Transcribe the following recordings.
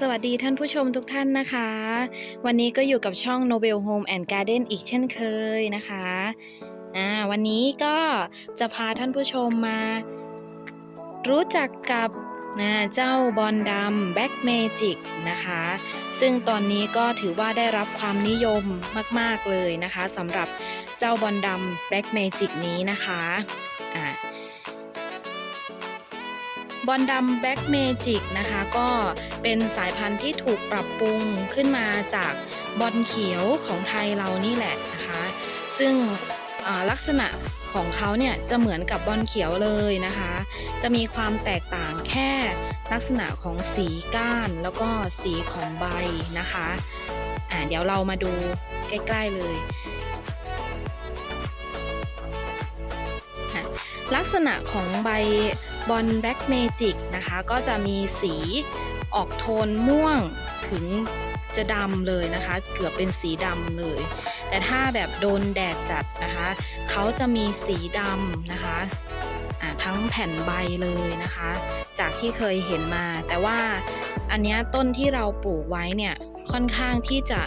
สวัสดีท่านผู้ชมทุกท่านนะคะ วันนี้ก็อยู่กับช่อง Nobel Home and Garden อีกเช่นเคยนะคะอ่าวันนี้ก็จะพาท่านผู้ชมมา รู้จักกับนะเจ้าบอลดำ Black Magic นะคะ ซึ่งตอนนี้ก็ถือว่าได้รับความนิยมมาก ๆ เลยนะคะสำหรับเจ้าบอลดำ Black Magic นี้นะคะอ่า บอลดำแบล็กเมจิกนะคะ ก็เป็นสายพันธุ์ที่ถูกปรับปรุงขึ้นมาจากบอลเขียวของไทยเรานี่แหละนะคะ ซึ่งลักษณะของเขาเนี่ยจะเหมือนกับบอลเขียวเลยนะคะ จะมีความแตกต่างแค่ลักษณะของสีก้านแล้วก็สีของใบนะคะอ่าเดี๋ยวเรามาดูใกล้ๆเลยลักษณะของใบ บอลแบล็กเมจิกนะคะ ก็จะมีสีออกโทนม่วงถึงจะดำเลยนะคะ เกือบเป็นสีดำเลย แต่ถ้าแบบโดนแดดจัดนะคะ เขาจะมีสีดำนะคะทั้งแผ่นใบเลยนะคะ จากที่เคยเห็นมา แต่ว่าอันนี้ต้นที่เราปลูกไว้เนี่ยค่อนข้างที่จะ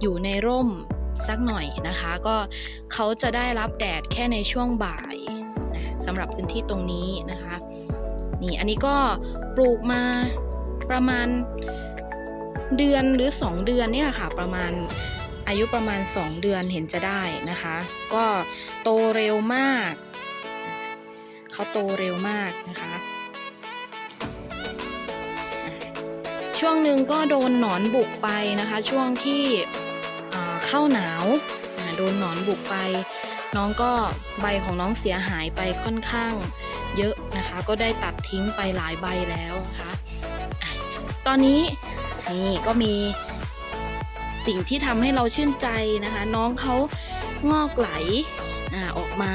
อยู่ในร่มสักหน่อยนะคะ ก็เขาจะได้รับแดดแค่ในช่วงบ่ายสำหรับพื้นที่ตรงนี้นะคะ นี่อันนี้ก็ปลูกมาประมาณเดือนหรือ 2 เดือนเนี่ยค่ะ ประมาณอายุประมาณ 2 เดือนเห็นจะได้นะคะ ก็โตเร็วมากเขาโตเร็วมากนะคะ ช่วงหนึ่งก็โดนหนอนบุกไปนะคะ ช่วงที่เข้าหนาวโดนหนอนบุกไป น้องก็ใบของน้องเสียหายไปค่อนข้าง เยอะนะคะ ก็ได้ตัดทิ้งไปหลายใบแล้วนะคะอะตอนนี้นี่ก็มีสิ่งที่ทำให้เราชื่นใจนะคะ น้องเขางอกไหลอออกมา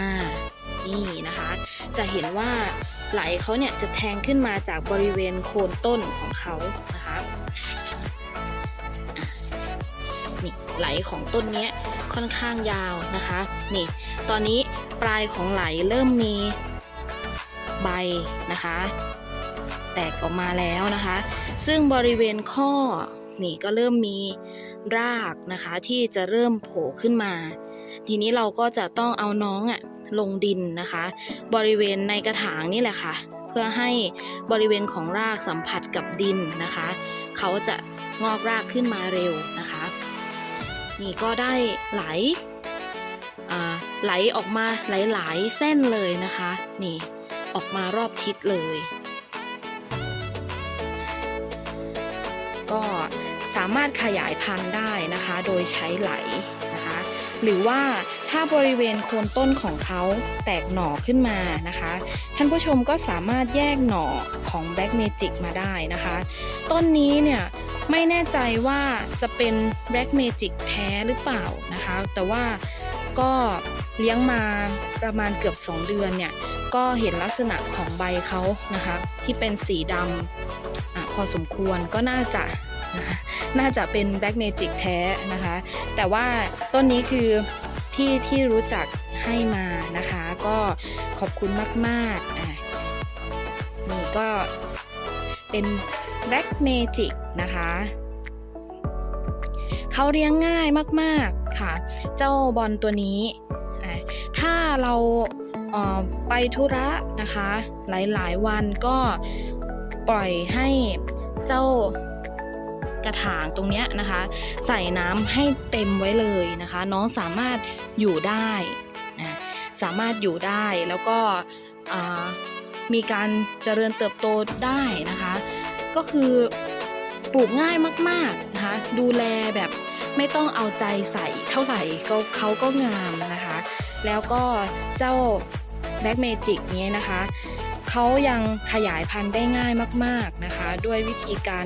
นี่นะคะ จะเห็นว่าไหลเขาเนี่ยจะแทงขึ้นมาจากบริเวณโคนต้นของเขานะคะนี่ไหลของต้นเนี้ยค่อนข้างยาวนะคะ นี่ ตอนนี้ปลายของไหลเริ่มมี นะคะแตกออกมาแล้วนะคะ ซึ่งบริเวณข้อนี่ก็เริ่มมีรากนะคะที่จะเริ่มโผล่ขึ้นมา ทีนี้เราก็จะต้องเอาน้องอะลงดินนะคะ บริเวณในกระถางนี่แหละค่ะ เพื่อให้บริเวณของรากสัมผัสกับดินนะคะ เขาจะงอกรากขึ้นมาเร็วนะคะ นี่ก็ได้ไหลอ่าไหลออกมาหลายๆเส้นเลยนะคะ นี่ ออกมารอบทิศเลย ก็สามารถขยายพันธุ์ได้นะคะ โดยใช้ไหลนะคะ หรือว่าถ้าบริเวณโคนต้นของเขาแตกหน่อขึ้นมานะคะ ท่านผู้ชมก็สามารถแยกหน่อของ Black Magic มาได้นะคะ ต้นนี้เนี่ยไม่แน่ใจว่าจะเป็น Black Magic แท้หรือเปล่านะคะ แต่ว่าก็เลี้ยงมาประมาณเกือบ 2 เดือนเนี่ย ก็เห็นลักษณะของใบเขานะคะ ที่เป็นสีดำอพอสมควรก็น่าจะน่าจะเป็น Black Magic แท้นะคะ แต่ว่าต้นนี้คือพี่ที่รู้จักให้มานะคะ ก็ขอบคุณมากๆอะนี่ก็เป็น Black Magic นะคะเขาเลี้ยงง่ายมากๆค่ะ เจ้าบอลตัวนี้ ถ้าเรา ไปธุระนะคะ หลายๆวันก็ปล่อยให้เจ้ากระถางตรงเนี้ยนะคะ ใส่น้ำให้เต็มไว้เลยนะคะ น้องสามารถอยู่ได้นะสามารถอยู่ได้แล้วก็มีการเจริญเติบโตได้นะคะ ก็คือปลูกง่ายมากๆนะคะ ดูแลแบบไม่ต้องเอาใจใส่เท่าไหร่ก็เขาก็งามนะคะ แล้วก็เจ้า Black Magic เนี้นะคะเขายังขยายพันธุ์ได้ง่ายมาก ๆนะคะ ด้วยวิธีการ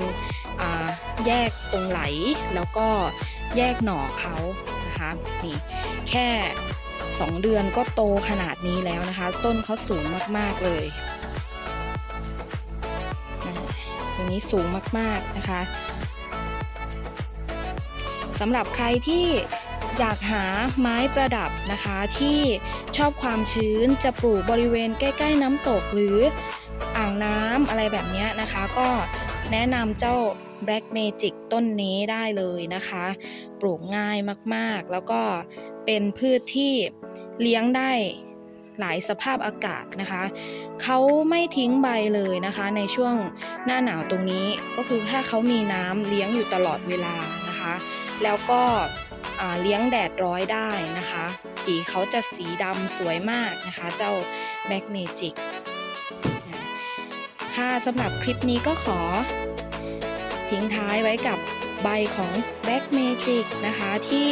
าแยกตรงไหล แล้วก็แยกหน่อเขานะคะนี่แค่ 2 เดือนก็โตขนาดนี้แล้วนะคะ ต้นเขาสูงมากๆเลยอ่าตรงนี้สูงมากๆนะคะสำหรับใครที่ อยากหาไม้ประดับนะคะที่ชอบความชื้นจะปลูกบริเวณใกล้ ๆ น้ำตกหรืออ่างน้ำอะไรแบบนี้นะคะ ก็แนะนำเจ้า Black Magic ต้นนี้ได้เลยนะคะ ปลูกง่ายมากๆ แล้วก็เป็นพืชที่เลี้ยงได้หลายสภาพอากาศนะคะ เขาไม่ทิ้งใบเลยนะคะ ในช่วงหน้าหนาวตรงนี้ก็คือถ้าเขามีน้ำเลี้ยงอยู่ตลอดเวลานะคะ แล้วก็ เลี้ยงแดดร้อยได้นะคะ สีเขาจะสีดำสวยมากนะคะ เจ้า Black Magic ค่ะสำหรับคลิปนี้ก็ขอ ทิ้งท้ายไว้กับใบของ Black Magic นะคะที่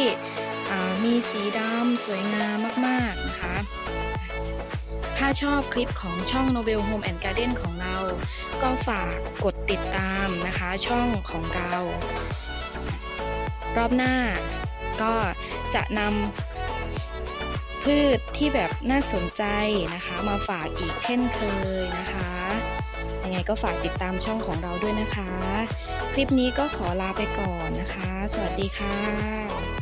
มีสีดำสวยงามมาก ๆ นะคะ ถ้าชอบคลิปของช่อง Nobel Home and Garden ของเรา ก็ฝากกดติดตามนะคะช่องของเรา รอบหน้า ก็จะนำพืชที่แบบน่าสนใจนะคะมาฝากอีกเช่นเคยนะคะยังไงก็ฝากติดตามช่องของเราด้วยนะคะ คลิปนี้ก็ขอลาไปก่อนนะคะ สวัสดีค่ะ